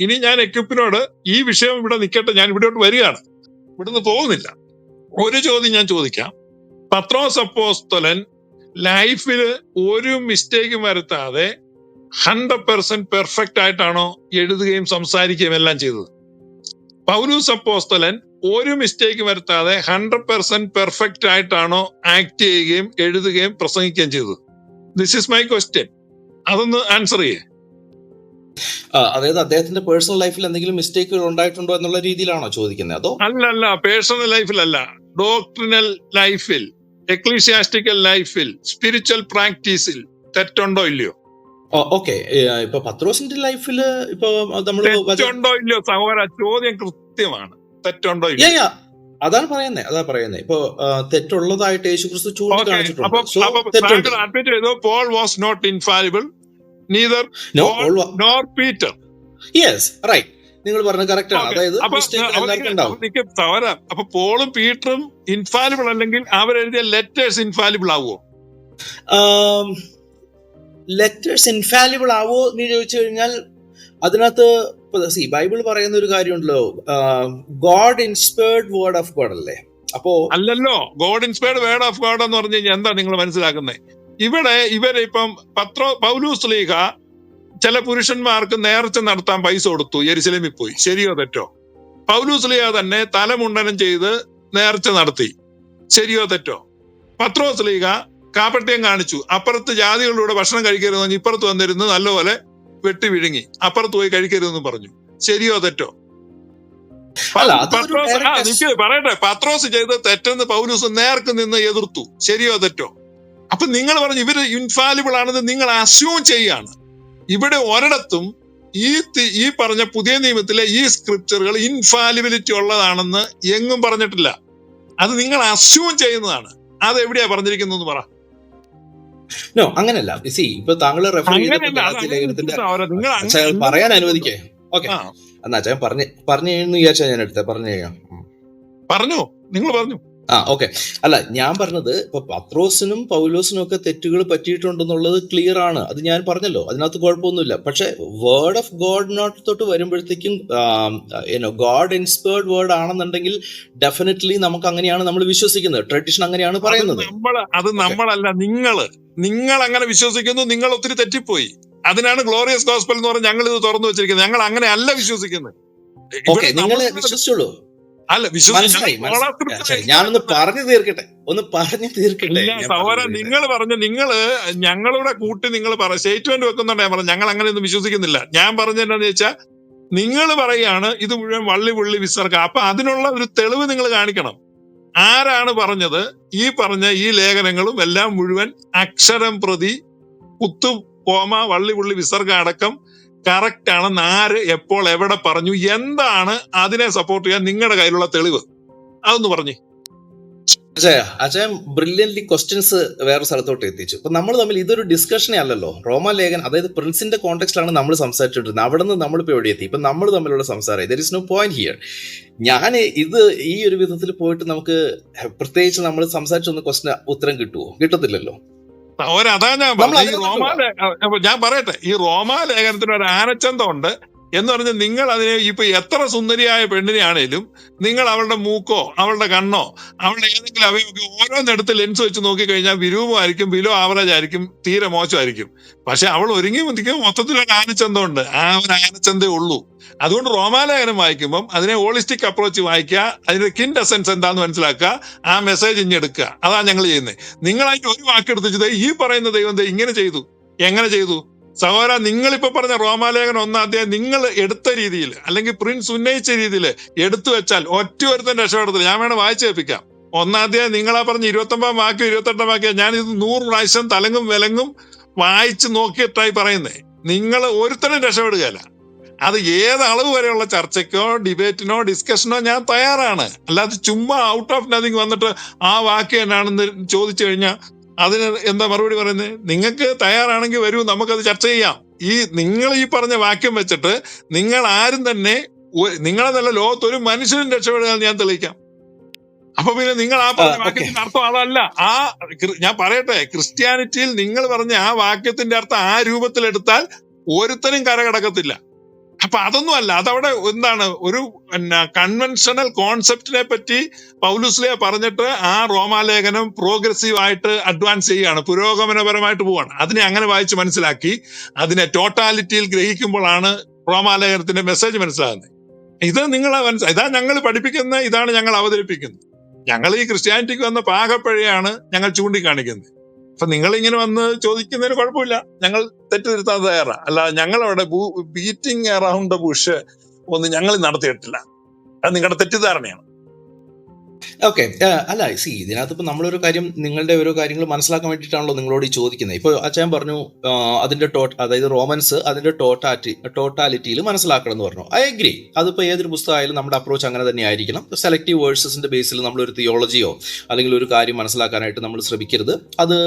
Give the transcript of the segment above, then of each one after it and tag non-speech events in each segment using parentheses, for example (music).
ഇനി ഞാൻ എക്യുപ്പിനോട് ഈ വിഷയം ഇവിടെ നിൽക്കട്ടെ ഞാൻ ഇവിടോട്ട് വരികയാണ്. ഇവിടുന്ന് പോകുന്നില്ല. ഒരു ചോദ്യം ഞാൻ ചോദിക്കാം. പത്രോസ് അപ്പോസ്തലൻ ലൈഫിൽ ഒരു മിസ്റ്റേക്കും വരുത്താതെ ഹൺഡ്രഡ് പെർസെന്റ് പെർഫെക്റ്റ് ആയിട്ടാണോ എഴുതുകയും സംസാരിക്കുകയും എല്ലാം ചെയ്തത്? പൗലൂസ് അപ്പോസ്തലൻ ഒരു മിസ്റ്റേക്ക് വരുത്താതെ ഹൺഡ്രഡ് പെർസെന്റ് പെർഫെക്റ്റ് ആയിട്ടാണോ ആക്ട് ചെയ്യുകയും എഴുതുകയും പ്രസംഗിക്കുകയും ചെയ്തത്? ദിസ് ഇസ് മൈ ക്വസ്റ്റ്യൻ അതൊന്ന് ആൻസർ ചെയ്യേ. അതായത് അദ്ദേഹത്തിന്റെ പേഴ്സണൽ ലൈഫിൽ എന്തെങ്കിലും മിസ്റ്റേക്കുകൾ ഉണ്ടായിട്ടുണ്ടോ എന്നുള്ള രീതിയിലാണോ ചോദിക്കുന്നത്? അതോ അല്ല അല്ല പേഴ്സണൽ ലൈഫിലല്ല ഡോക്ട്രിനൽ ലൈഫിൽ എക്ലീസിയാസ്റ്റിക്കൽ ലൈഫിൽ സ്പിരിച്വൽ പ്രാക്ടീസിൽ തെറ്റുണ്ടോ ഇല്ലയോ? ഓക്കെ ഇപ്പൊ പത്രോസിന്റെ ലൈഫിൽ ഇപ്പൊ നമ്മൾ തെറ്റുണ്ടോ ഇല്ലയോ? സഹോദര ചോദ്യം കൃത്യമാണ്. തെറ്റുണ്ടോ ഇല്ലയോ? അതാണ് പറയുന്നത് അതാ പറയുന്നത് ഇപ്പൊ തെറ്റുള്ളതായിട്ട് Yeshu Kristu ചൂണ്ടിക്കാണിച്ചിട്ടുണ്ട്. Paul was not infallible neither nor Peter yes right നിങ്ങൾ പറഞ്ഞ കറക്റ്റ് ആണ്. അതായത് എനിക്ക് ഉണ്ടാവും. അപ്പൊ പോളും പീറ്ററും ഇൻഫാലിബിൾ അല്ലെങ്കിൽ അവരെഴുതിയ ലെറ്റേഴ്സ് ഇൻഫാലിബിൾ ആവുമോ ലെറ്റേഴ്സ് ഇൻഫാലിബിൾ ആവോ എന്ന് ചോദിച്ചു കഴിഞ്ഞാൽ അതിനകത്ത് സി ബൈബിൾ പറയുന്ന ഒരു കാര്യമുണ്ടല്ലോ. God inspired word of God അല്ലേ? അപ്പോ അല്ലല്ലോ. God inspired word of God എന്ന് പറഞ്ഞു കഴിഞ്ഞാൽ എന്താ നിങ്ങൾ മനസ്സിലാക്കുന്നത് ഇവിടെ ഇവരെ ഇപ്പം പത്രോ പൗലൂസ് ലീഗ ചില പുരുഷന്മാർക്ക് നേർച്ച നടത്താൻ പൈസ കൊടുത്തു യെരുസലേമിൽ പോയി. ശരിയോ തെറ്റോ? പൗലൂസ് ലീഗ തന്നെ തലമുണ്ടനം ചെയ്ത് നേർച്ച നടത്തി. ശരിയോ തെറ്റോ? പത്രോസ് ലീഗ കാപ്പട്യം കാണിച്ചു. അപ്പുറത്ത് ജാതികളുടെ ഭക്ഷണം കഴിക്കരുതെന്ന് ഇപ്പുറത്ത് വന്നിരുന്ന് നല്ലപോലെ വെട്ടി വിഴുങ്ങി. അപ്പുറത്ത് പോയി കഴിക്കരുതെന്ന് പറഞ്ഞു. ശരിയോ തെറ്റോ? പത്രോസ് പറയട്ടെ. പത്രോസ് ചെയ്ത് തെറ്റെന്ന് പൗലൂസ് നേർക്ക് നിന്ന് എതിർത്തു. ശരിയോ തെറ്റോ? അപ്പൊ നിങ്ങൾ പറഞ്ഞു ഇവർ ഇൻഫാലിബിൾ ആണെന്ന് നിങ്ങൾ അസ്യൂം ചെയ്യാണ്. ഇവിടെ ഒരിടത്തും ഈ ഈ പറഞ്ഞ പുതിയ നിയമത്തിലെ ഈ സ്ക്രിപ്ചറുകൾ ഇൻഫാലിബിലിറ്റി ഉള്ളതാണെന്ന് എങ്ങും പറഞ്ഞിട്ടില്ല. അത് നിങ്ങൾ അസ്യൂം ചെയ്യുന്നതാണ്. അത് എവിടെയാ പറഞ്ഞിരിക്കുന്നു പറ. നോ അങ്ങനല്ല. സി ഇപ്പൊ താങ്കൾ റെഫർ ചെയ്ത പറയാൻ അനുവദിക്കേ. ഓക്കെ എന്നാ അച്ഛൻ പറഞ്ഞു പറഞ്ഞു വിചാരിച്ചാ ഞാൻ എടുത്തേ പറഞ്ഞു. പറഞ്ഞു. നിങ്ങൾ പറഞ്ഞു. ആ ഓക്കെ അല്ല ഞാൻ പറഞ്ഞത് ഇപ്പൊ പത്രോസിനും പൗലോസിനും ഒക്കെ തെറ്റുകൾ പറ്റിയിട്ടുണ്ടെന്നുള്ളത് ക്ലിയർ ആണ്. അത് ഞാൻ പറഞ്ഞല്ലോ. അതിനകത്ത് കുഴപ്പമൊന്നുമില്ല. പക്ഷെ വേർഡ് ഓഫ് ഗോഡ് നോട്ട് തൊട്ട് വരുമ്പോഴത്തേക്കും ഏനോ ഗോഡ് ഇൻസ്പയർഡ് വേർഡ് ആണെന്നുണ്ടെങ്കിൽ ഡെഫിനറ്റ്ലി നമുക്ക് അങ്ങനെയാണ് നമ്മൾ വിശ്വസിക്കുന്നത്. ട്രഡീഷൻ അങ്ങനെയാണ് പറയുന്നത്. അത് നമ്മളല്ല നിങ്ങൾ. നിങ്ങൾ അങ്ങനെ വിശ്വസിക്കുന്നു നിങ്ങൾ ഒത്തിരി തെറ്റിപ്പോയി. അതിനാണ് ഗ്ലോറിയസ് ഗോസ്പൽ എന്ന് പറഞ്ഞാൽ ഞങ്ങൾ ഇത് തുറന്നു വെച്ചിരിക്കുന്നത്. ഞങ്ങൾ അങ്ങനെ അല്ല വിശ്വസിക്കുന്നത് നിങ്ങൾ നമ്മൾ- വിശ്വസിച്ചോളൂ. അല്ല വിശ്വസിച്ചു ഞാനൊന്ന് പറഞ്ഞു തീർക്കട്ടെ. ഒന്ന് പറഞ്ഞു തീർക്കട്ടെ. പറഞ്ഞു നിങ്ങൾ പറഞ്ഞു നിങ്ങൾ ഞങ്ങളുടെ കൂട്ടി നിങ്ങൾ പറ സ്റ്റേറ്റ്മെന്റ് വെക്കുന്നുണ്ട് ഞാൻ പറഞ്ഞു. ഞങ്ങൾ അങ്ങനെ ഒന്നും വിശ്വസിക്കുന്നില്ല. ഞാൻ പറഞ്ഞു എന്താണെന്ന് വെച്ചാൽ നിങ്ങൾ പറയാണ് ഇത് മുഴുവൻ വള്ളി പുള്ളി വിസർഗം അപ്പൊ അതിനുള്ള ഒരു തെളിവ് നിങ്ങൾ കാണിക്കണം. ആരാണ് പറഞ്ഞത്? ഈ പറഞ്ഞ ഈ ലേഖനങ്ങളും എല്ലാം മുഴുവൻ അക്ഷരം പ്രതി കുത്തു കോമ വള്ളി പുള്ളി വിസർഗ അടക്കം കറക്റ്റ് ആണെന്ന് ആര് എപ്പോൾ എവിടെ പറഞ്ഞു എന്താണ് അതിനെ സപ്പോർട്ട് ചെയ്യാൻ നിങ്ങളുടെ കയ്യിലുള്ള തെളിവ്? അതൊന്ന് പറഞ്ഞു. അജയ അജയൻ ബ്രില്യൻലി ക്വസ്റ്റ്യൻസ് വേറെ സ്ഥലത്തോട്ട് എത്തിച്ചു. അപ്പൊ നമ്മൾ തമ്മിൽ ഇതൊരു ഡിസ്കഷനേ അല്ലല്ലോ. റോമ ലേഖൻ അതായത് പ്രിൻസിന്റെ കോണ്ടെക്സ്റ്റിലാണ് നമ്മൾ സംസാരിച്ചിട്ടിരുന്നത് അവിടെ നിന്ന് നമ്മളിപ്പോ എവിടെ എത്തി? ഇപ്പൊ നമ്മൾ തമ്മിലുള്ള സംസാരം. There is no point here ഞാൻ ഇത് ഈ ഒരു വിധത്തിൽ പോയിട്ട് നമുക്ക് പ്രത്യേകിച്ച് നമ്മൾ സംസാരിച്ചൊന്ന് ക്വസ്റ്റിന് ഉത്തരം കിട്ടുമോ കിട്ടത്തില്ലല്ലോ. ഒരതാ ഞാൻ പറഞ്ഞത്. ഈ റോമാ ഞാൻ പറയട്ടെ ഈ റോമാ ലേഖനത്തിന് ഒരു ആനച്ചന്തം ഉണ്ട് എന്ന് പറഞ്ഞ് നിങ്ങൾ അതിനെ ഇപ്പൊ എത്ര സുന്ദരിയായ പെണ്ണിനെയാണേലും നിങ്ങൾ അവളുടെ മൂക്കോ അവളുടെ കണ്ണോ അവളുടെ ഏതെങ്കിലും അവയൊക്കെ ഓരോന്നെടുത്ത് ലെൻസ് വെച്ച് നോക്കിക്കഴിഞ്ഞാൽ വിരൂപമായിരിക്കും ബിലോ ആവറേജ് ആയിരിക്കും തീരെ മോശമായിരിക്കും. പക്ഷെ അവൾ ഒരുങ്ങി മുതിക്കും മൊത്തത്തിൽ ഒരു ആനച്ചന്തമുണ്ട്. ആ ഒരു ആനച്ചന്തേ ഉള്ളൂ. അതുകൊണ്ട് റോമാലേഖനം വായിക്കുമ്പം അതിനെ ഹോളിസ്റ്റിക് അപ്രോച്ച് വായിക്കുക അതിന്റെ കിൻ എസൻസ് എന്താന്ന് മനസ്സിലാക്കുക ആ മെസ്സേജ് ഇനി എടുക്കുക. അതാണ് ഞങ്ങൾ ചെയ്യുന്നത് നിങ്ങളായിട്ട് ഒരു വാക്കെടുത്ത് ഈ പറയുന്ന ദൈവം ഇങ്ങനെ ചെയ്തു എങ്ങനെ ചെയ്തു? സഹോദര നിങ്ങളിപ്പോ പറഞ്ഞ റോമാലേഖനം ഒന്നാം അധ്യായം നിങ്ങൾ എടുത്ത രീതിയിൽ അല്ലെങ്കിൽ പ്രിൻസ് ഉന്നയിച്ച രീതിയിൽ എടുത്തു വെച്ചാൽ ഒറ്റ ഒരുത്തൻ രക്ഷപ്പെടത്തില്ല. ഞാൻ വേണം വായിച്ചു കേൾപ്പിക്കാം. ഒന്നാം അധ്യായം നിങ്ങളാ പറഞ്ഞ ഇരുപത്തൊമ്പതാം വാക്യം ഇരുപത്തെട്ടാം വാക്യം ഞാൻ ഇത് നൂറ് പ്രാവശ്യം തലങ്ങും വിലങ്ങും വായിച്ച് നോക്കിയിട്ടായി പറയുന്നേ. നിങ്ങൾ ഒരുത്തനും രക്ഷപ്പെടുകയല്ല. അത് ഏത് അളവ് വരെയുള്ള ചർച്ചയ്ക്കോ ഡിബേറ്റിനോ ഡിസ്കഷനോ ഞാൻ തയ്യാറാണ്. അല്ലാതെ ചുമ്മാ ഔട്ട് ഓഫ് നതിങ് വന്നിട്ട് ആ വാക്യം എന്നാണെന്ന് ചോദിച്ചു കഴിഞ്ഞാൽ അതിന് എന്താ മറുപടി പറയുന്നത് നിങ്ങൾക്ക് തയ്യാറാണെങ്കിൽ വരൂ നമുക്കത് ചർച്ച ചെയ്യാം. ഈ നിങ്ങൾ ഈ പറഞ്ഞ വാക്യം വെച്ചിട്ട് നിങ്ങൾ ആരും തന്നെ നിങ്ങളെ നല്ല ലോകത്ത് ഒരു മനുഷ്യനും രക്ഷപ്പെടുക ഞാൻ തെളിയിക്കാം. അപ്പൊ പിന്നെ നിങ്ങൾ ആ പറഞ്ഞ വാക്യത്തിന്റെ അർത്ഥം അതല്ല. ആ ഞാൻ പറയട്ടെ ക്രിസ്ത്യാനിറ്റിയിൽ നിങ്ങൾ പറഞ്ഞ ആ വാക്യത്തിന്റെ അർത്ഥം ആ രൂപത്തിലെടുത്താൽ ഒരുത്തനും കരകടക്കത്തില്ല. അപ്പൊ അതൊന്നുമല്ല അതവിടെ എന്താണ്? ഒരു കൺവെൻഷണൽ കോൺസെപ്റ്റിനെ പറ്റി പൗലുസ്ലിയ പറഞ്ഞിട്ട് ആ റോമാലേഖനം പ്രോഗ്രസീവ് ആയിട്ട് അഡ്വാൻസ് ചെയ്യുകയാണ്. പുരോഗമനപരമായിട്ട് പോവാണ്. അതിനെ അങ്ങനെ വായിച്ച് മനസ്സിലാക്കി അതിനെ ടോട്ടാലിറ്റിയിൽ ഗ്രഹിക്കുമ്പോഴാണ് റോമാലേഖനത്തിന്റെ മെസ്സേജ് മനസ്സിലാകുന്നത്. ഇത് നിങ്ങളെ മനസ്സിലായി ഇതാ ഞങ്ങൾ പഠിപ്പിക്കുന്ന ഇതാണ് ഞങ്ങൾ അവതരിപ്പിക്കുന്നത്. ഞങ്ങൾ ഈ ക്രിസ്ത്യാനിറ്റിക്ക് വന്ന പാകപ്പഴയാണ് ഞങ്ങൾ ചൂണ്ടിക്കാണിക്കുന്നത്. അപ്പൊ നിങ്ങൾ ഇങ്ങനെ വന്ന് ചോദിക്കുന്നതിന് കുഴപ്പമില്ല. ഞങ്ങൾ തെറ്റുതിരുത്താൻ തയ്യാറാ. അല്ല ഞങ്ങളവിടെ ബീറ്റിംഗ് അറൗണ്ട് ദ ബുഷ് ഒന്നും ഞങ്ങൾ നടത്തിയിട്ടില്ല. അത് നിങ്ങളുടെ തെറ്റിദ്ധാരണയാണ്. ഓക്കെ അല്ല സി ഇതിനകത്ത് ഇപ്പൊ നമ്മളൊരു കാര്യം നിങ്ങളുടെ ഓരോ കാര്യങ്ങൾ മനസ്സിലാക്കാൻ വേണ്ടിയിട്ടാണല്ലോ നിങ്ങളോട് ചോദിക്കുന്നത്. ഇപ്പൊ അച്ഛൻ പറഞ്ഞു അതിന്റെ ടോ അതായത് റോമൻസ് അതിന്റെ ടോട്ടാറ്റി ടോട്ടാലിറ്റിയിൽ മനസ്സിലാക്കണം എന്ന് പറഞ്ഞു. ഐ അഗ്രി അതിപ്പോ ഏതൊരു പുസ്തകമായാലും നമ്മുടെ അപ്രോച്ച് അങ്ങനെ തന്നെ ആയിരിക്കണം. സെലക്റ്റീവ് വേഴ്സസിന്റെ ബേസിൽ നമ്മളൊരു തിയോളജിയോ അല്ലെങ്കിൽ ഒരു കാര്യം മനസ്സിലാക്കാനായിട്ട് നമ്മൾ ശ്രമിക്കരുത്. അത്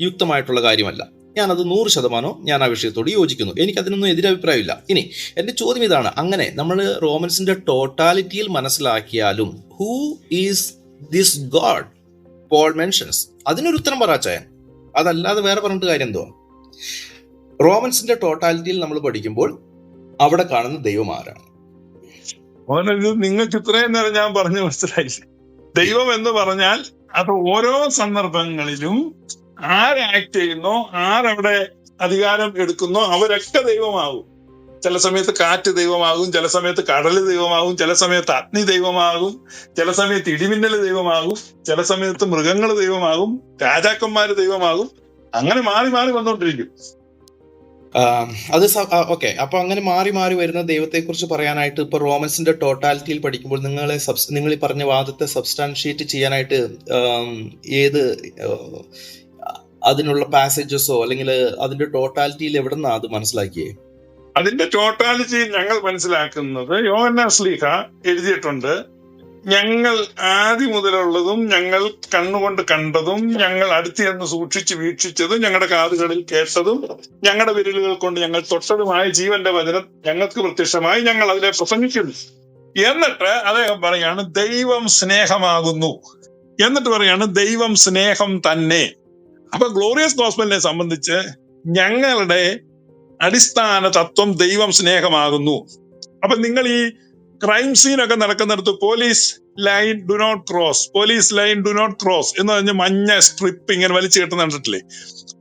യുക്തമായിട്ടുള്ള കാര്യമല്ല. ഞാനത് നൂറ് ശതമാനവും ഞാൻ ആ വിഷയത്തോട് യോജിക്കുന്നു. എനിക്ക് അതിനൊന്നും എതിരഭിപ്രായമില്ല. ഇനി എന്റെ ചോദ്യം ഇതാണ്. അങ്ങനെ നമ്മൾ റോമൻസിന്റെ ടോട്ടാലിറ്റിയിൽ മനസ്സിലാക്കിയാലും who is this God Paul mentions അതിനൊരു ഉത്തരം പറയാച്ചായൻ അതല്ലാതെ വേറെ പറഞ്ഞിട്ട് കാര്യം എന്തോ റോമൻസിന്റെ ടോട്ടാലിറ്റിയിൽ നമ്മൾ പഠിക്കുമ്പോൾ അവിടെ കാണുന്ന ദൈവം ആരാണ്? ഇത് നിങ്ങൾക്ക് ഇത്രയും നേരം ഞാൻ പറഞ്ഞു മനസ്സിലായില്ല? ദൈവം എന്ന് പറഞ്ഞാൽ അത് ഓരോ സന്ദർഭങ്ങളിലും ആര് ആക്ട് ചെയ്യുന്നോ ആരവിടെ അധികാരം എടുക്കുന്നു അവരൊക്കെ ദൈവമാകും. ചില സമയത്ത് കാറ്റ് ദൈവമാകും ചില സമയത്ത് കടൽ ദൈവമാകും ചില സമയത്ത് അഗ്നി ദൈവമാകും ചില സമയത്ത് ഇടിമിന്നൽ ദൈവമാകും ചില സമയത്ത് മൃഗങ്ങൾ ദൈവമാകും രാജാക്കന്മാര് ദൈവമാകും. അങ്ങനെ മാറി മാറി വന്നുകൊണ്ടിരിക്കും അത് ഓക്കെ അപ്പൊ അങ്ങനെ മാറി മാറി വരുന്ന ദൈവത്തെ കുറിച്ച് പറയാനായിട്ട് ഇപ്പൊ റോമൻസിന്റെ ടോട്ടാലിറ്റിയിൽ പഠിക്കുമ്പോൾ നിങ്ങളെ നിങ്ങൾ ഈ പറഞ്ഞ വാദത്തെ സബ്സ്റ്റാൻഷിയേറ്റ് ചെയ്യാനായിട്ട് ഏത് അതിനുള്ള പാസേജസോ അല്ലെങ്കിൽ അതിന്റെ ടോട്ടാലിറ്റിയിൽ എവിടെ നിന്നാ അത് മനസ്സിലാക്കിയേ? അതിന്റെ ടോട്ടാലിറ്റി ഞങ്ങൾ മനസ്സിലാക്കുന്നത് യോഹന്ന സ്ലീഹ എഴുതിയിട്ടുണ്ട്. ഞങ്ങൾ ആദ്യം മുതലുള്ളതും ഞങ്ങൾ കണ്ണുകൊണ്ട് കണ്ടതും ഞങ്ങൾ അടുത്ത് ചെന്ന് സൂക്ഷിച്ച് വീക്ഷിച്ചതും ഞങ്ങളുടെ കാതുകളിൽ കേട്ടതും ഞങ്ങളുടെ വിരലുകൾ കൊണ്ട് ഞങ്ങൾ തൊട്ടതുമായ ജീവന്റെ വചനം ഞങ്ങൾക്ക് പ്രത്യക്ഷമായി ഞങ്ങൾ അതിനെ പ്രസംഗിക്കുന്നു. എന്നിട്ട് അദ്ദേഹം പറയാണ് ദൈവം സ്നേഹമാകുന്നു. എന്നിട്ട് പറയാണ് ദൈവം സ്നേഹം തന്നെ. അപ്പൊ ഗ്ലോറിയസ് ഗോസ്പലിനെ സംബന്ധിച്ച് ഞങ്ങളുടെ അടിസ്ഥാന തത്വം ദൈവം സ്നേഹമാകുന്നു. അപ്പൊ നിങ്ങൾ ഈ ക്രൈം സീൻ ഒക്കെ നടക്കുന്നിടത്ത് police line do not cross police line do not cross എന്ന് പറഞ്ഞ മഞ്ഞ സ്ട്രിപ്പ് ഇങ്ങനെ വലിച്ചു കെട്ടുന്ന കണ്ടിട്ടില്ലേ?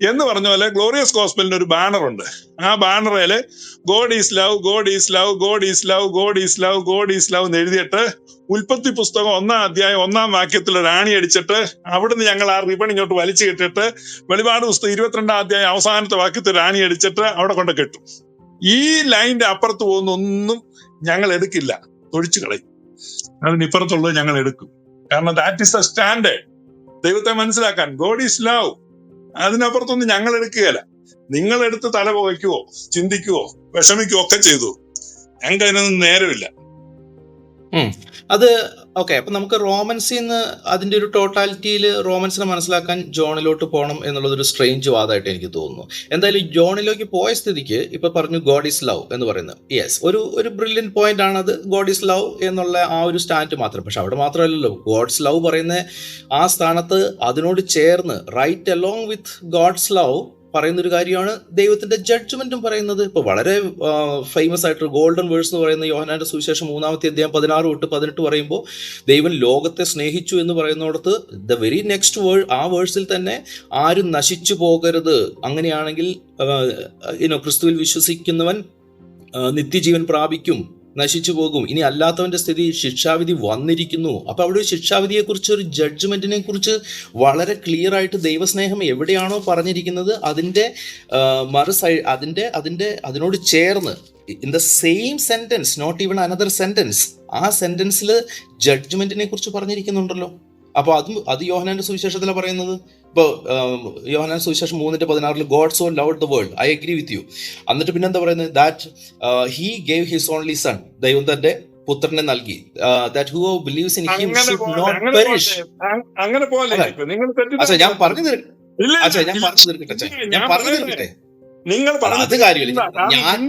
എന്ന് പറഞ്ഞ പോലെ ഗ്ലോറിയസ് ഹോസ്പിറ്റലിന് ഒരു ബാനർ ഉണ്ട്. ആ ബാനറിൽ God is love God is love God is love God is love God is love എന്ന് എഴുതിയിട്ട് ഉൽപ്പത്തി പുസ്തകം ഒന്നാം അധ്യായം ഒന്നാം വാക്യത്തിൽ ഒരു അടിച്ചിട്ട് അവിടുന്ന് ഞങ്ങൾ ആ റിബൺ ഇങ്ങോട്ട് വലിച്ചു കെട്ടിട്ട് വെളിപാട് പുസ്തകം ഇരുപത്തിരണ്ടാം അധ്യായം അവസാനത്തെ വാക്യത്തിൽ റാണി അടിച്ചിട്ട് അവിടെ കൊണ്ട് കെട്ടും. ഈ ലൈനിന്റെ അപ്പുറത്ത് പോകുന്ന ഒന്നും ഞങ്ങൾ എടുക്കില്ല. ഒഴിച്ചു കളയും. അതിനിപ്പുറത്തുള്ളത് ഞങ്ങൾ എടുക്കും. കാരണം ദാറ്റ് ഇസ് എ സ്റ്റാൻഡേർഡ് ദൈവത്തെ മനസ്സിലാക്കാൻ. ഗോഡ് ഈസ് ലവ് അതിനപ്പുറത്തൊന്നും ഞങ്ങൾ എടുക്കുകയല്ല. നിങ്ങൾ എടുത്ത് തല പുകയ്ക്കുവോ ചിന്തിക്കുവോ വിഷമിക്കുവോ ഒക്കെ ചെയ്തു. ഞങ്ങൾക്ക് അതിനൊന്നും നേരമില്ല. അത് ഓക്കെ അപ്പൊ നമുക്ക് റോമൻസിൽ നിന്ന് അതിന്റെ ഒരു ടോട്ടാലിറ്റിയിൽ റോമൻസിനെ മനസ്സിലാക്കാൻ ജോണിലോട്ട് പോകണം എന്നുള്ളതൊരു സ്ട്രെയിഞ്ച് വാദമായിട്ട് എനിക്ക് തോന്നുന്നു. എന്തായാലും ജോണിലേക്ക് പോയ സ്ഥിതിക്ക് ഇപ്പൊ പറഞ്ഞു ഗോഡ് ഈസ് ലവ് എന്ന് പറയുന്നത് യെസ് ഒരു ഒരു ബ്രില്യൻ പോയിന്റ് ആണ് അത് ഗോഡ് ഈസ് ലവ് എന്നുള്ള ആ ഒരു സ്റ്റാൻഡ് മാത്രം. പക്ഷെ അവിടെ മാത്രമല്ലല്ലോ ഗോഡ്സ് ലവ് പറയുന്ന ആ സ്ഥാനത്ത് അതിനോട് ചേർന്ന് right along with God's love പറയുന്ന ഒരു കാര്യമാണ്. ദൈവത്തിന്റെ ജഡ്ജ്മെന്റും പറയുന്നത്. ഇപ്പൊ വളരെ ഫേമസ് ആയിട്ട് ഗോൾഡൻ വേഴ്സ് എന്ന് പറയുന്ന യോഹനാന്റെ സുവിശേഷം മൂന്നാമത്തെ അധ്യായം പതിനാറ് തൊട്ട് പതിനെട്ട് പറയുമ്പോൾ ദൈവം ലോകത്തെ സ്നേഹിച്ചു എന്ന് പറയുന്നിടത്ത് ദ വെരി നെക്സ്റ്റ് വേൾ ആ വേഴ്സിൽ തന്നെ ആരും നശിച്ചു പോകരുത്. അങ്ങനെയാണെങ്കിൽ ക്രിസ്തുവിൽ വിശ്വസിക്കുന്നവൻ നിത്യജീവൻ പ്രാപിക്കും. നശിച്ചു പോകും. ഇനി അല്ലാത്തവന്റെ സ്ഥിതി ശിക്ഷാവിധി വന്നിരിക്കുന്നു. അപ്പൊ അവിടെ ഒരു ശിക്ഷാവിധിയെ കുറിച്ച് ഒരു ജഡ്ജ്മെന്റിനെ കുറിച്ച് വളരെ ക്ലിയർ ആയിട്ട് ദൈവസ്നേഹം എവിടെയാണോ പറഞ്ഞിരിക്കുന്നത് അതിന്റെ മറു അതിന്റെ അതിന്റെ അതിനോട് ചേർന്ന് in the same sentence not even another sentence ആ സെന്റൻസിൽ ജഡ്ജ്മെന്റിനെ കുറിച്ച് പറഞ്ഞിരിക്കുന്നുണ്ടല്ലോ. അപ്പോൾ അതും അത് യോഹനാന്റെ സുവിശേഷത്തിലാണ് പറയുന്നത്? ഇപ്പോൾ യോഹനാൻ സുവിശേഷം മൂന്നിന്റെ പതിനാറിൽ God so love the world I agree with you എന്നിട്ട് പിന്നെ എന്താ പറയുന്നത് that he gave his only son ദൈവം തന്റെ പുത്രനെ നൽകി. That who believes in him should not perish അങ്ങനെ പോലെ അച്ഛാ ഞാൻ പറഞ്ഞു തീർ ഇല്ല, ഇല്ല, അച്ഛാ ഞാൻ പറഞ്ഞു തീർക്കട്ടെ ഞാൻ പറഞ്ഞു. തീർക്കട്ടെ നിങ്ങൾ അത് കാര്യമില്ല. ഞാൻ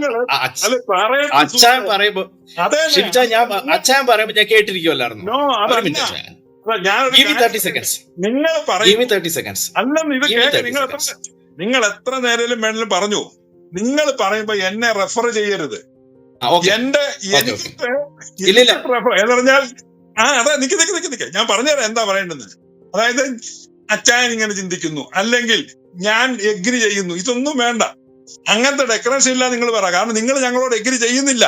അച്ഛൻ പറയുമ്പോ ഞാൻ അച്ഛൻ പറയുമ്പോ ഞാൻ കേട്ടിരിക്കുമല്ലായിരുന്നു നിങ്ങൾ ഗിവ് പറയും. മി തേർട്ടി സെക്കൻഡ്സ് അല്ലെന്ന് ഇത് Give me കേക്ക് 30 നിങ്ങൾ. നിങ്ങൾ എത്ര നേരം വേണമെങ്കിലും പറഞ്ഞു. നിങ്ങൾ പറയുമ്പോ എന്നെ റെഫർ ചെയ്യരുത്. എന്റെ എന്നറിഞ്ഞാൽ പറഞ്ഞാൽ ആ അതെ നിക്ക് നിക്ക് നിക്ക് നിക്ക്. ഞാൻ പറഞ്ഞുതരാം എന്താ പറയേണ്ടത് അതായത് അച്ചായൻ ഇങ്ങനെ ചിന്തിക്കുന്നു. അല്ലെങ്കിൽ ഞാൻ എഗ്രി ചെയ്യുന്നു. ഇതൊന്നും വേണ്ട. അങ്ങനത്തെ ഡെക്കറേഷൻ ഇല്ല നിങ്ങൾ പറ. കാരണം നിങ്ങൾ ഞങ്ങളോട് എഗ്രി ചെയ്യുന്നില്ല.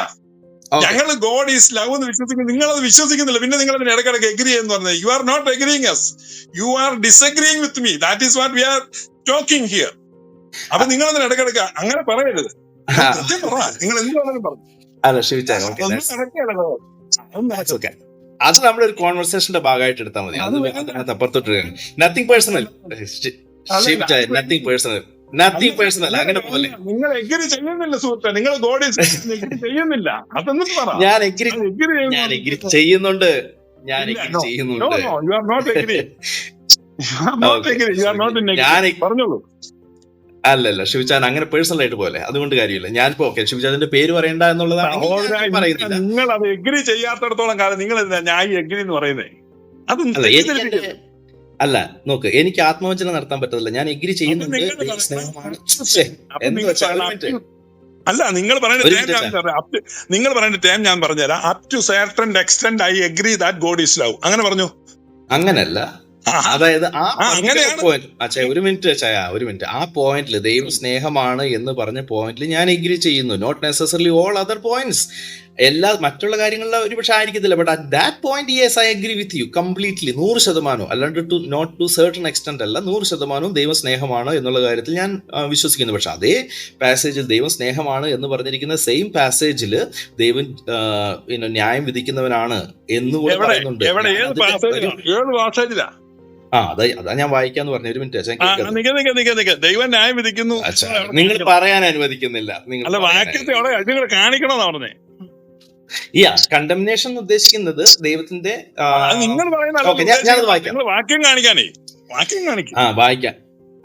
ഞങ്ങൾ ഗോഡ് ഈസ് ലവ് എന്ന് വിശ്വസിക്കുന്നു. നിങ്ങൾ അത് വിശ്വസിക്കുന്നില്ല. പിന്നെ നിങ്ങൾ അതിന് ഇടയ്ക്കിടയ്ക്ക് എഗ്രി ചെയ്യുന്നു പറഞ്ഞത് you are not agreeing as you are disagreeing with me that is what we are talking here അപ്പൊ നിങ്ങൾ അതിന് ഇടയ്ക്കിടയ്ക്ക് അങ്ങനെ പറയരുത്? നിങ്ങൾ എന്ത് വേണമെങ്കിലും പറഞ്ഞു അല്ല അത് നമ്മുടെ ഒരു കോൺവെർസേഷന്റെ ഭാഗമായിട്ട് എടുത്താൽ മതി. അത്. അതിനകത്ത് അപ്പുറത്തോട്ട് nothing personal nothing personal nothing personal അങ്ങനെ പോലെ. നിങ്ങൾ എഗ്രി ചെയ്യുന്നില്ല സുഹൃത്തെ. നിങ്ങൾ ഗോഡ് (laughs) ചെയ്യുന്നില്ല. അതൊന്നും പറ. ഞാൻ എഗ്രി ഞാൻ എഗ്രി ചെയ്യുന്നുണ്ട്. ഞാൻ എഗ്രി ചെയ്യുന്നുണ്ട്. യു ആർ നോട്ട് എഗ്രി (laughs) ഞാൻ പറഞ്ഞോളൂ. അല്ലല്ല ശിവചാൻ അങ്ങനെ പേഴ്സണൽ ആയിട്ട് പോലെ. അതുകൊണ്ട് കാര്യമില്ല. ഞാനിപ്പോ ഓക്കെ ശിവചാന്റെ പേര് പറയണ്ട എന്നുള്ളതാണ് നിങ്ങൾ അത് എഗ്രി ചെയ്യാത്തടത്തോളം കാലം നിങ്ങൾ എന്താ ഞാൻ എഗ്രി എന്ന് പറയുന്നത് അത് അല്ല നോക്ക് എനിക്ക് ആത്മവഞ്ചന നടത്താൻ പറ്റത്തില്ല. ഞാൻ എഗ്രി ചെയ്യുന്നുണ്ട്. അല്ല നിങ്ങൾ പറയുന്നത് നിങ്ങൾ പറയുന്ന ടൈം ഞാൻ പറഞ്ഞുതരാം. Up to certain extent I agree that God is love അങ്ങനെ പറഞ്ഞു. അങ്ങനല്ല. അതായത് ആ അങ്ങനെയാണ്. അച്ഛാ ഒരു മിനിറ്റ് അച്ഛായ ഒരു മിനിറ്റ്. ആ പോയിന്റിൽ ദൈവം സ്നേഹമാണ് എന്ന് പറഞ്ഞ പോയിന്റിൽ ഞാൻ എഗ്രി ചെയ്യുന്നു. Not necessarily all other points എല്ലാ മറ്റുള്ള കാര്യങ്ങളിൽ ഒരു പക്ഷേ ആയിരിക്കത്തില്ല. But at that point yes I agree with you completely നൂറ് ശതമാനവും അല്ലാണ്ട് to not to certain extent അല്ല നൂറ് ശതമാനവും ദൈവസ്നേഹമാണ് എന്നുള്ള കാര്യത്തിൽ ഞാൻ വിശ്വസിക്കുന്നു. പക്ഷെ അതേ പാസേജിൽ ദൈവസ്നേഹമാണ് എന്ന് പറഞ്ഞിരിക്കുന്ന സെയിം പാസേജിൽ ദൈവം ന്യായം വിധിക്കുന്നവനാണ് എന്നുകൂടെ എവിടെ? പറയുന്നുണ്ട്. ആ? അതാ അതാ ഞാൻ വായിക്കാന്ന് പറഞ്ഞു. ഒരു മിനിറ്റ് ദൈവം ന്യായം വിധിക്കുന്നു. നിങ്ങൾ പറയാൻ അനുവദിക്കുന്നില്ല. നിങ്ങൾ കാണിക്കണമെന്നാ പറഞ്ഞേ. യാ കണ്ടംനേഷൻ ഉദ്ദേശിക്കുന്നത് ദൈവത്തിന്റെ നിങ്ങൾ പറയുന്ന വാക്യം കാണിക്കാനേ. വാക്യം കാണിക്കാം. ആ വായിക്കാം.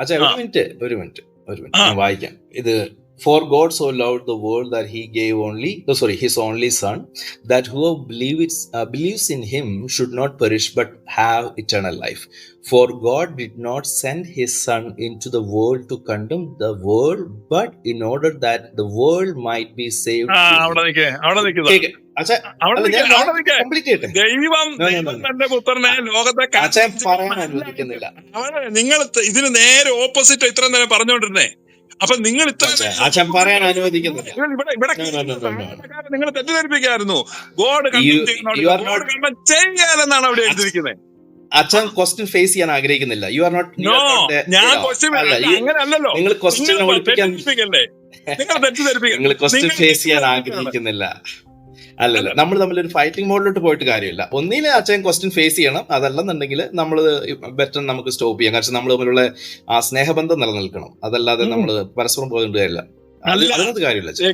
അച്ഛാ ഒരു മിനിറ്റ് ഒരു മിനിറ്റ് ഒരു മിനിറ്റ്. വായിക്കാം. ഇത് for God so love the world that he gave only sorry his only son that who believe it's believes in him should not perish but have eternal life for God did not send his son into the world to condemn the world but in order that the world might be save ആ അവിടെ നിൽക്കേ അവിടെ നിൽക്കുക അച്ഛാ അവിടെ അല്ല, നിൽക്കേ ഞാൻ അവിടെ നിൽക്കേ കംപ്ലീറ്റ് ചെയ്യട്ടെ? ദൈവം no, no. തന്റെ പുത്രനെ ലോകത്തെ നിങ്ങൾ ഇതിന് നേരെ ഓപ്പോസിറ്റ് ഇത്ര നേരം പറഞ്ഞോണ്ടിരുന്നേ. അപ്പൊ നിങ്ങൾ ഇത്ര പറയാൻ അനുവദിക്കുന്നില്ല. നിങ്ങൾ ഇവിടെ ഇവിടെ. നിങ്ങൾ തെറ്റിദ്ധരിപ്പിക്കായിരുന്നു. ഗോഡ് ചെയ്യാനെന്നാണ് അവിടെ എഴുതിയിരിക്കുന്നത് അച്ഛൻ ക്വസ്റ്റ്യൻ ഫേസ് ചെയ്യാൻ ആഗ്രഹിക്കുന്നില്ല. യു ആർ നോട്ട് ഞാൻ ക്വസ്റ്റ്യൻ അങ്ങനെ അല്ലല്ലോ നിങ്ങൾ ക്വസ്റ്റ്യൻ നിങ്ങൾ ക്വസ്റ്റ്യൻ ഫേസ് ചെയ്യാൻ ആഗ്രഹിക്കുന്നില്ല. അല്ലല്ല നമ്മൾ തമ്മിൽ ഒരു ഫൈറ്റിംഗ് മോഡിലോട്ട് പോയിട്ട് കാര്യമില്ല. ഒന്നിലെ അച്ഛൻ ക്വസ്റ്റ്യൻ ഫേസ് ചെയ്യണം. അതല്ലെന്നുണ്ടെങ്കിൽ നമ്മൾ ബെറ്റർ നമുക്ക് സ്റ്റോപ്പ് ചെയ്യാം. കാരണം നമ്മൾ തമ്മിലുള്ള ആ സ്നേഹബന്ധം നിലനിൽക്കണം. അതല്ലാതെ നമ്മൾ പരസ്പരം പോകേണ്ട കാര്യമില്ല. കാര്യമില്ല അച്ഛൻ.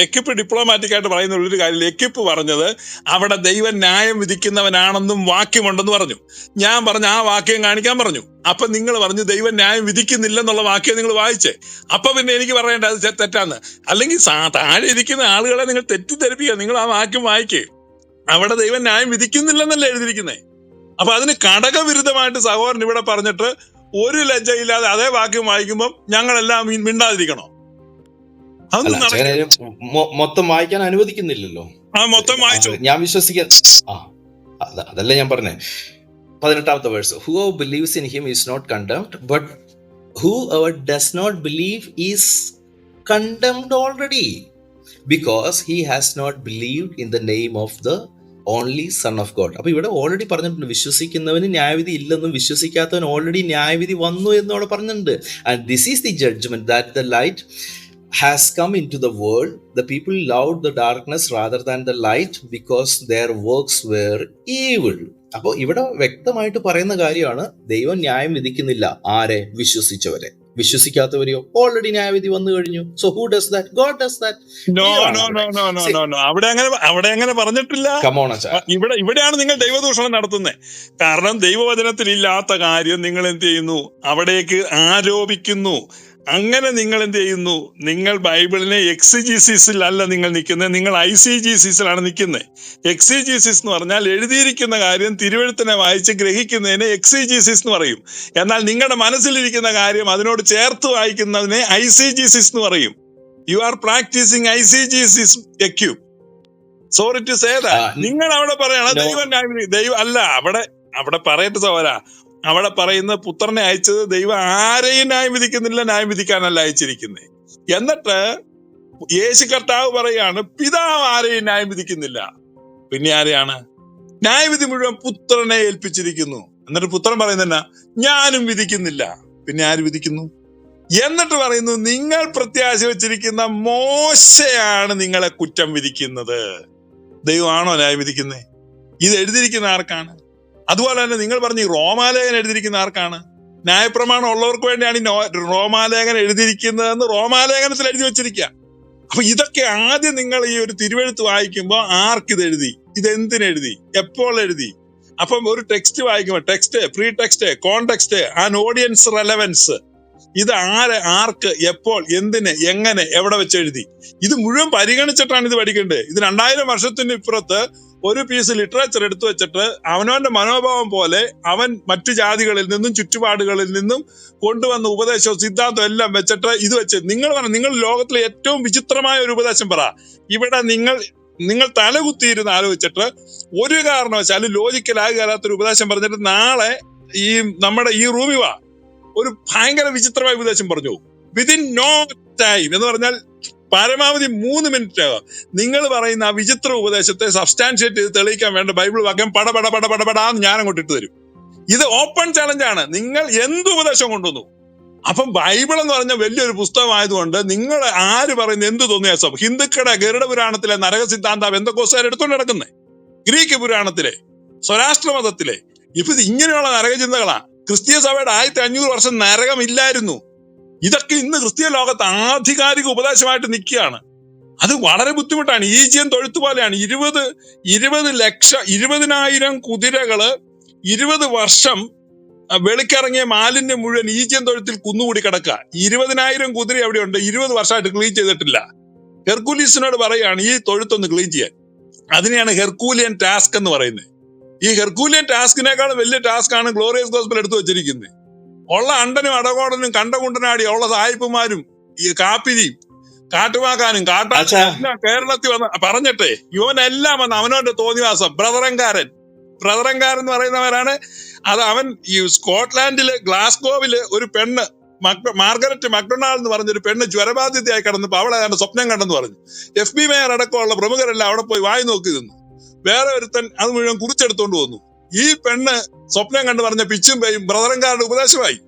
എക്യുപ്പ് ഡിപ്ലോമാറ്റിക് ആയിട്ട് പറയുന്ന ഒരു കാര്യം എക്യുപ്പ് പറഞ്ഞത് അവിടെ ദൈവം ന്യായം വിധിക്കുന്നവനാണെന്നും വാക്യമുണ്ടെന്ന് പറഞ്ഞു. ഞാൻ പറഞ്ഞു ആ വാക്യം കാണിക്കാൻ പറഞ്ഞു. അപ്പൊ നിങ്ങൾ പറഞ്ഞു ദൈവം ന്യായം വിധിക്കുന്നില്ല എന്നുള്ള വാക്യം നിങ്ങൾ വായിച്ചേ. അപ്പൊ പിന്നെ എനിക്ക് പറയേണ്ട അത് തെറ്റാന്ന്. അല്ലെങ്കിൽ താഴെ ഇരിക്കുന്ന ആളുകളെ നിങ്ങൾ തെറ്റിദ്ധരിപ്പിക്കുക. നിങ്ങൾ ആ വാക്യം വായിക്കേ. അവിടെ ദൈവം ന്യായം വിധിക്കുന്നില്ലെന്നല്ലേ എഴുതിയിരിക്കുന്നത് അപ്പൊ അതിന് കടകവിരുദ്ധമായിട്ട് സഹോദരൻ ഇവിടെ പറഞ്ഞിട്ട് ഒരു ലജ്ജയില്ലാതെ അതേ വാക്യം വായിക്കുമ്പോൾ ഞങ്ങളെല്ലാം മിണ്ടാതിരിക്കണോ? മൊത്തം വായിക്കാൻ അനുവദിക്കുന്നില്ലല്ലോ. ആ മൊത്തം വായിച്ചു. ഞാൻ വിശ്വസിക്കാൻ അതല്ല ഞാൻ പറഞ്ഞേ. പതിനെട്ടാമത്തെ verse whoever believes in him is not condemned but whoever does not believe is condemned already because he has not believed in the name of the only son of God അപ്പൊ ഇവിടെ ഓൾറെഡി പറഞ്ഞിട്ടുണ്ട് വിശ്വസിക്കുന്നവന് ന്യായവിധി ഇല്ലെന്നും വിശ്വസിക്കാത്തവൻ already ന്യായവിധി വന്നു എന്നോട് പറഞ്ഞിട്ടുണ്ട്. And this is the judgment that the light has has come into the world, the people loved the darkness rather than the light because their works were evil. അപ്പോൾ ഇവിടെ വ്യക്തമായിട്ട് പറയുന്ന കാര്യമാണ് ദൈവം ന്യായം വിധിക്കുന്നില്ല. ആരെ? വിശ്വസിച്ചവരെ. വിശ്വസിക്കാത്തവരെയോ? ഓൾറെഡി ന്യായവിധി വന്നു കഴിഞ്ഞു. So who does that God does that no no no no no no no അവിടെ അങ്ങനെ അവിടെ അങ്ങനെ പറഞ്ഞിട്ടില്ല. കമോണ ഇവിടെ ഇവിടെയാണ് നിങ്ങൾ ദൈവദൂഷണം നടത്തുന്നത് കാരണം ദൈവവചനത്തിൽ ഇല്ലാത്ത കാര്യം നിങ്ങൾ എന്ത് ചെയ്യുന്നു? അവിടേക്ക് ആരോപിക്കുന്നു. അങ്ങനെ നിങ്ങൾ എന്ത് ചെയ്യുന്നു നിങ്ങൾ ബൈബിളിനെ എക്സിജിസിസിൽ അല്ല നിങ്ങൾ നിൽക്കുന്നത്. നിങ്ങൾ ഐ സി ജി സിസിലാണ് നിൽക്കുന്നത്. എക്സിജിസിസ് എന്ന് പറഞ്ഞാൽ എഴുതിയിരിക്കുന്ന കാര്യം തിരുവഴുത്തിനെ വായിച്ച് ഗ്രഹിക്കുന്നതിനെ എക്സിജിസിസ് എന്ന് പറയും. എന്നാൽ നിങ്ങളുടെ മനസ്സിലിരിക്കുന്ന കാര്യം അതിനോട് ചേർത്ത് വായിക്കുന്നതിനെ ഐ സി ജി സിസ് എന്ന് പറയും. You are practising I C G സിസ് എക്യൂ സോറി ടു സേ നിങ്ങൾ അവിടെ പറയണം. ദൈവം ദൈവം അല്ല അവിടെ അവിടെ പറയട്ടെ സഹോദര. അവിടെ പറയുന്ന പുത്രനെ അയച്ചത് ദൈവം ആരെയും ന്യായം വിധിക്കുന്നില്ല ന്യായം വിധിക്കാനല്ല അയച്ചിരിക്കുന്നത് എന്നിട്ട് യേശു കർത്താവ് പറയാണ് പിതാവ് ആരെയും ന്യായം വിധിക്കുന്നില്ല. പിന്നെ ആരെയാണ്? ന്യായവിധി മുഴുവൻ പുത്രനെ ഏൽപ്പിച്ചിരിക്കുന്നു. എന്നിട്ട് പുത്രൻ പറയുന്ന ഞാനും വിധിക്കുന്നില്ല. പിന്നെ ആര് വിധിക്കുന്നു? എന്നിട്ട് പറയുന്നു നിങ്ങൾ പ്രത്യാശ വെച്ചിരിക്കുന്ന മോശയാണ് നിങ്ങളെ കുറ്റം വിധിക്കുന്നത്. ദൈവമാണോ ന്യായം വിധിക്കുന്നത് ഇത് എഴുതിയിരിക്കുന്ന ആർക്കാണ്? അതുപോലെ തന്നെ നിങ്ങൾ പറഞ്ഞു റോമാലേഖൻ എഴുതിയിരിക്കുന്ന ആർക്കാണ്? ന്യായപ്രമാണം ഉള്ളവർക്ക് വേണ്ടിയാണ് ഈ നോ- റോമാലേഖൻ എഴുതിയിരിക്കുന്നതെന്ന് റോമാലേഖനത്തിൽ എഴുതി വെച്ചിരിക്കുക. അപ്പൊ ഇതൊക്കെ ആദ്യം നിങ്ങൾ ഈ ഒരു തിരുവെഴുത്ത് വായിക്കുമ്പോൾ ആർക്കിത് എഴുതി? ഇത് എന്തിനെഴുതി എപ്പോൾ എഴുതി? അപ്പം ഒരു ടെക്സ്റ്റ് വായിക്കുമ്പോൾ text pretext context and audience relevance ഇത് ആര് ആർക്ക് എപ്പോൾ എന്തിന് എങ്ങനെ എവിടെ വെച്ച് എഴുതി? ഇത് മുഴുവൻ പരിഗണിച്ചിട്ടാണ് ഇത് പഠിക്കേണ്ടത്. ഇത് രണ്ടായിരം വർഷത്തിന് ഇപ്പുറത്ത് ഒരു പീസ് ലിറ്ററേച്ചർ എടുത്തു വെച്ചിട്ട് അവനവന്റെ മനോഭാവം പോലെ അവൻ മറ്റു ജാതികളിൽ നിന്നും ചുറ്റുപാടുകളിൽ നിന്നും കൊണ്ടുവന്ന ഉപദേശവും സിദ്ധാന്തവും എല്ലാം വെച്ചിട്ട് ഇത് വെച്ച് നിങ്ങൾ പറഞ്ഞു നിങ്ങൾ ലോകത്തിലെ ഏറ്റവും വിചിത്രമായ ഒരു ഉപദേശം പറ. ഇവിടെ നിങ്ങൾ നിങ്ങൾ തലകുത്തിയിരുന്ന് ആലോചിച്ചിട്ട് ഒരു കാരണവശാലും ലോജിക്കലായി കയറാത്തൊരു ഉപദേശം പറഞ്ഞിട്ട് നാളെ ഈ നമ്മുടെ ഈ റൂമിവ ഒരു ഭയങ്കര വിചിത്രമായ ഉപദേശം പറഞ്ഞു. വിതിൻ നോ ടൈം എന്ന് പറഞ്ഞാൽ പരമാവധി മൂന്ന് മിനിറ്റ് ആകാം നിങ്ങൾ പറയുന്ന ആ വിചിത്ര ഉപദേശത്തെ സബ്സ്റ്റാൻഷിയേറ്റ് ചെയ്ത് തെളിയിക്കാൻ വേണ്ട ബൈബിൾ വാക്യം പട പട പട പട പടാന്ന് ഞാൻ അങ്ങോട്ട് ഇട്ട് തരും. ഇത് ഓപ്പൺ ചലഞ്ചാണ് നിങ്ങൾ എന്ത് ഉപദേശം കൊണ്ടുവന്നു? അപ്പം ബൈബിൾ എന്ന് പറഞ്ഞ വലിയൊരു പുസ്തകമായതുകൊണ്ട് നിങ്ങൾ ആര് പറയുന്ന എന്ത് തോന്നിയാസം ഹിന്ദുക്കളുടെ ഗരുഡ പുരാണത്തിലെ നരക സിദ്ധാന്തം എന്തൊക്കെ എടുത്തുകൊണ്ട് നടക്കുന്നത് ഗ്രീക്ക് പുരാണത്തിലെ സ്വരാഷ്ട്ര മതത്തിലെ. ഇപ്പൊ ഇത് ഇങ്ങനെയുള്ള നരക ചിന്തകളാ ക്രിസ്തീയ സഭയുടെ ആയിരത്തി അഞ്ഞൂറ് വർഷം നരകമില്ലായിരുന്നു. ഇതൊക്കെ ഇന്ന് ക്രിസ്തീയ ലോകത്ത് ആധികാരിക ഉപദേശമായിട്ട് നിൽക്കുകയാണ്. അത് വളരെ ബുദ്ധിമുട്ടാണ്. ഈജിയൻ തൊഴുത്ത് പോലെയാണ്. ഇരുപത് ഇരുപത് ലക്ഷം ഇരുപതിനായിരം കുതിരകൾ ഇരുപത് വർഷം വെളിക്കിറങ്ങിയ മാലിന്യം മുഴുവൻ ഈജിയൻ തൊഴുത്തിൽ കുന്നുകൂടി കിടക്കുക. ഇരുപതിനായിരം കുതിര എവിടെയുണ്ട് ഇരുപത് വർഷമായിട്ട് ക്ലീൻ ചെയ്തിട്ടില്ല. ഹെർക്കുലീസിനോട് പറയുകയാണ് ഈ തൊഴുത്തൊന്ന് ക്ലീൻ ചെയ്യാൻ. അതിനെയാണ് ഹെർക്കൂലിയൻ ടാസ്ക് എന്ന് പറയുന്നത്. ഈ ഹെർക്കൂലിയൻ ടാസ്കിനേക്കാളും വലിയ ടാസ്ക് ആണ് ഗ്ലോറിയസ് ഗോസ്ബൽ എടുത്തു വെച്ചിരിക്കുന്നത്. ഉള്ള അണ്ടനും അടകോടനും കണ്ടകുണ്ടനാടി ഉള്ള സായിപ്പുമാരും ഈ കാപ്പിരിയും കാട്ടുമാക്കാനും കാട്ടാ കേരളത്തിൽ വന്ന് പറഞ്ഞിട്ടെ ഇവനെല്ലാം വന്ന് അവനവന്റെ തോന്നിവാസം ബ്രദറങ്കാരൻ ബ്രദറങ്കാരൻ എന്ന് പറയുന്നവരാണ്. അത് അവൻ ഈ സ്കോട്ട്ലാൻഡിൽ ഗ്ലാസ്ഗോവിൽ ഒരു പെണ്ണ് മക് മാർഗരറ്റ് മക്ഡൊണാൾഡ് എന്ന് പറഞ്ഞൊരു പെണ്ണ് ജ്വരബാധിതയായി കിടന്നപ്പോ അവളെ ഏതാണ്ട് സ്വപ്നം കണ്ടെന്ന് പറഞ്ഞു. എഫ് ബി മേയർ അടക്കമുള്ള പ്രമുഖരെല്ലാം അവിടെ പോയി വായി നോക്കി നിന്നു. വേറെ ഒരുത്തൻ അത് മുഴുവൻ കുറിച്ചെടുത്തോണ്ട് വന്നു. ഈ പെണ്ണ് സ്വപ്നം കണ്ട് പറഞ്ഞ പിച്ചും പേയും ബ്രദറൻകാരുടെ ഉപദേശമായി.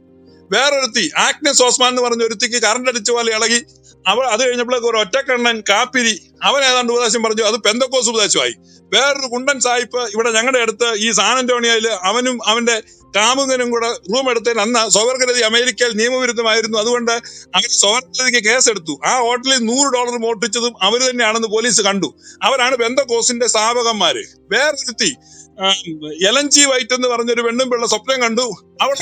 വേറൊരുത്തി ആഗ്നസ് ഓസ്മാൻ എന്ന് പറഞ്ഞ ഒരുത്തിക്ക് കറണ്ട് അടിച്ച പോലെ ഇളകി അവൾ അത് കഴിഞ്ഞപ്പോഴേക്ക് ഒരു ഒറ്റക്കണ്ണൻ കാപ്പിരി അവൻ ഏതാണ്ട് ഉപദേശം പറഞ്ഞു അത് പെന്തക്കോസ് ഉപദേശമായി. വേറൊരു കുണ്ടൻ സായിപ്പ് ഇവിടെ ഞങ്ങളുടെ അടുത്ത് ഈ സാൻ അന്റോണിയയിൽ അവനും അവന്റെ കാമുകനും കൂടെ റൂം എടുത്തതിന് അന്ന് സ്വവർഗരതി അമേരിക്കയിൽ നിയമവിരുദ്ധമായിരുന്നു. അതുകൊണ്ട് അങ്ങനെ സ്വവർഗരതിക്ക് കേസെടുത്തു. ആ ഹോട്ടലിൽ നൂറ് ഡോളർ മോട്ടിച്ചതും അവർ തന്നെയാണെന്ന് പോലീസ് കണ്ടു. അവരാണ് ബന്ധക്കോസിന്റെ സ്ഥാപകന്മാര്. വേറൊരുത്തി എലൻജി വൈറ്റ് എന്ന് പറഞ്ഞൊരു പെണ്ണും പിള്ള സ്വപ്നം കണ്ടു. അവിടെ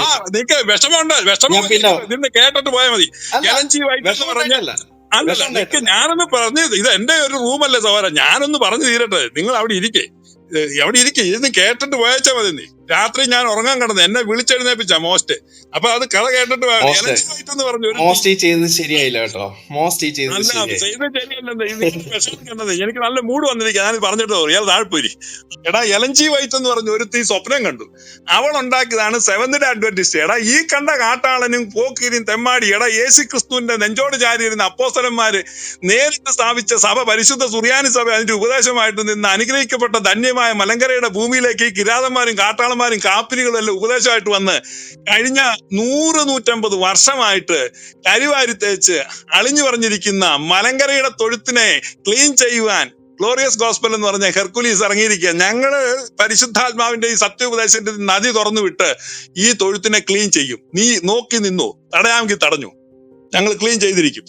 ആ നിനക്ക് വിഷമമുണ്ട് വിഷമം നിന്ന് കേട്ടിട്ട് പോയാൽ മതി. എലഞ്ചി വൈറ്റ് എന്ന് പറഞ്ഞല്ല. അല്ലല്ല നിനക്ക് ഞാനൊന്ന് പറഞ്ഞു ഇത് എന്റെ ഒരു റൂമല്ലേ സഹോദരൻ. ഞാനൊന്ന് പറഞ്ഞു തീരട്ടെ. നിങ്ങൾ അവിടെ ഇരിക്കേ അവിടെ ഇരിക്കേ? ഇതൊന്നും കേട്ടിട്ട് പോയച്ചാ മതി നീ. രാത്രി ഞാൻ ഉറങ്ങാൻ കിടന്നു എന്നെ വിളിച്ചെഴുന്നേപ്പിച്ച മോസ്റ്റ്. അപ്പൊ അത് കഥ കേട്ടിട്ട് എന്ന് പറഞ്ഞു മോസ്റ്റ് ഈ ചെയ്തത് ശരിയായില്ല കേട്ടോ. മോസ്റ്റ് ചെയ്തത് ചെയ്ത് ശരിയല്ലെന്ന് ഇത് എനിക്ക് നല്ല മൂഡ് വന്നിരിക്കുക ഞാൻ പറഞ്ഞിട്ട് ഇയാൾ താഴ്പൂരി. എടാ എലഞ്ചി വൈറ്റ് എന്ന് പറഞ്ഞ ഒരു തീ സ്വപ്നം കണ്ടു. അവൾ ഉണ്ടാക്കിയതാണ് സെവന്ത് ഡേ അഡ്വന്റിസ്റ്റ് എടാ ഈ കണ്ട കാട്ടാളനും പോക്കിരിയും തെമ്മാടി എടാ യേശു ക്രിസ്തുവിന്റെ നെഞ്ചോട് ചാരിയിരുന്ന അപ്പോസ്തലന്മാര് നേരിട്ട് സ്ഥാപിച്ച സഭ പരിശുദ്ധ സുറിയാനി സഭ അതിന്റെ ഉപദേശമായിട്ട് നിന്ന് അനുഗ്രഹിക്കപ്പെട്ട ധന്യമായ മലങ്കരയുടെ ഭൂമിയിലേക്ക് ഈ കിരാതന്മാരും കാട്ടാളന്മാരും കാപ്പിരികളും എല്ലാം ഉപദേശമായിട്ട് വന്ന് കഴിഞ്ഞ നൂറ് നൂറ്റമ്പത് വർഷമായിട്ട് കരിവാരി തേച്ച് അളിഞ്ഞു പറഞ്ഞിരിക്കുന്ന മലങ്കരയുടെ തൊഴുത്തിനെ ക്ലീൻ ചെയ്യുവാൻ ഗ്ലോറിയസ് ഗോസ്പൽ എന്ന് പറഞ്ഞ ഹെർക്കുലീസ് ഇറങ്ങിയിരിക്കുക. ഞങ്ങൾ പരിശുദ്ധാത്മാവിന്റെ ഈ സത്യോപദേശത്തിന്റെ നദി തുറന്നു വിട്ട് ഈ തൊഴുത്തിനെ ക്ലീൻ ചെയ്യും. നീ നോക്കി നിന്നു. തടയാമെങ്കിൽ തടഞ്ഞു. ഞങ്ങൾ ക്ലീൻ ചെയ്തിരിക്കും.